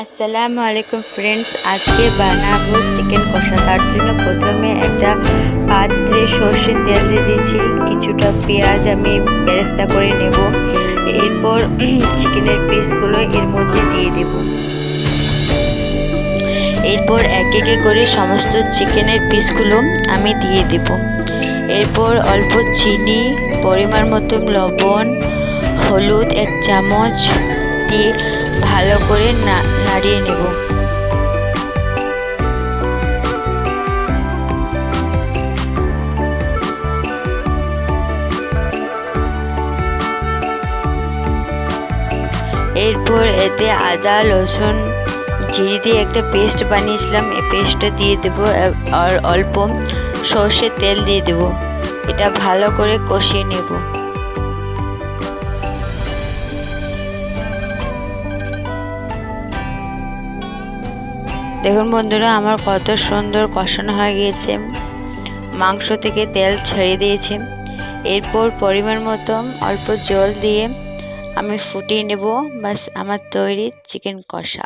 আসসালামু আলাইকুম ফ্রেন্ডস আজকে বানাবো চিকেন কষা। তার জন্য প্রথমে একটা পাত্রে সর্ষের তেল দিয়ে দিয়েছি, কিছুটা পেঁয়াজ আমি বেরেস্তা করে নেব। এরপর চিকেনের পিসগুলো এর মধ্যে দিয়ে দেব। এরপর এক একে করে সমস্ত চিকেনের পিসগুলো আমি দিয়ে দেব। এরপর অল্প চিনি, পরিমাণ মতো লবণ, হলুদ এক চামচ, দিয়ে ভালো করে নাড়িয়ে নেব। এরপর এতে আদা, রসুন, জিরে দিয়ে একটা পেস্ট বানিয়েছিলাম। এই পেস্টটা দিয়ে দেব আর অল্প সর্ষের তেল দিয়ে দেব। এটা ভালো করে কষিয়ে নেব। দেখুন বন্ধুরা, আমার কত সুন্দর কষানো হয়ে গিয়েছে। মাংস থেকে তেল ছেড়ে দিয়েছে। এরপর পরিমাণ মতো অল্প জল দিয়ে আমি ফুটিয়ে নেব। বাস আমার তৈরি চিকেন কষা।